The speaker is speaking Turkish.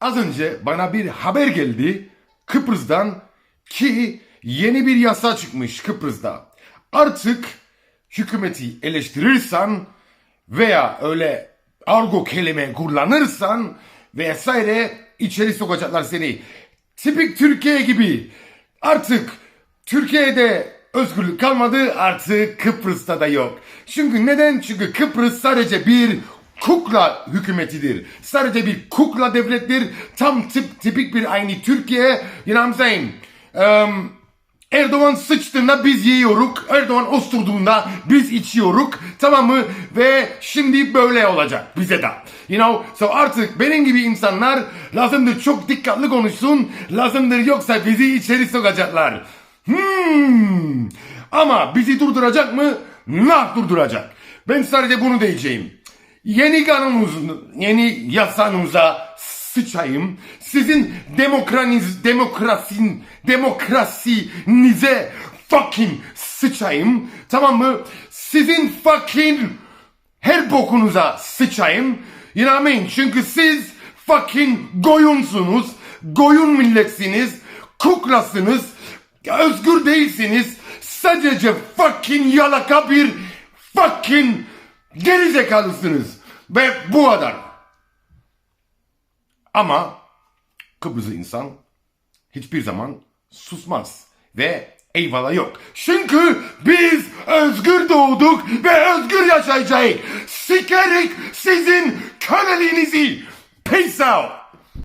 Az önce bana bir haber geldi Kıbrıs'tan ki yeni bir yasa çıkmış Kıbrıs'ta. Artık hükümeti eleştirirsen veya öyle argo kelime kullanırsan vesaire içeri sokacaklar seni. Tipik Türkiye gibi. Artık Türkiye'de özgürlük kalmadı artık Kıbrıs'ta da yok. Çünkü neden? Çünkü Kıbrıs sadece bir kukla hükümetidir. Sadece bir kukla devlettir. Tam tip, tipik bir aynı Türkiye. You know what I'm saying? Um, Erdoğan sıçtığında biz yiyoruk. Erdoğan osturduğunda biz içiyoruk. Tamam mı? Ve şimdi böyle olacak bize de. You know? So artık benim gibi insanlar lazımdır çok dikkatli konuşsun. Lazımdır yoksa bizi içeri sokacaklar. Hmm. Ama bizi durduracak mı? Nah durduracak. Ben sadece bunu diyeceğim. Yeni kanunumuzun, yeni yasanıza sıçayım. Sizin demokraniz, demokrasin, demokrasinize fucking sıçayım. Tamam mı? Sizin fucking her bokunuza sıçayım. You know what I mean? Çünkü siz fucking goyunsunuz. Goyun milletsiniz. Kuklasınız. Özgür değilsiniz. Sadece fucking yalaka bir fucking gerizekalısınız. Ve bu kadar. Ama Kıbrıslı insan hiçbir zaman susmaz. Ve eyvallah yok. Çünkü biz özgür doğduk ve özgür yaşayacağız. Sikerik sizin köleliğinizi. Peace out.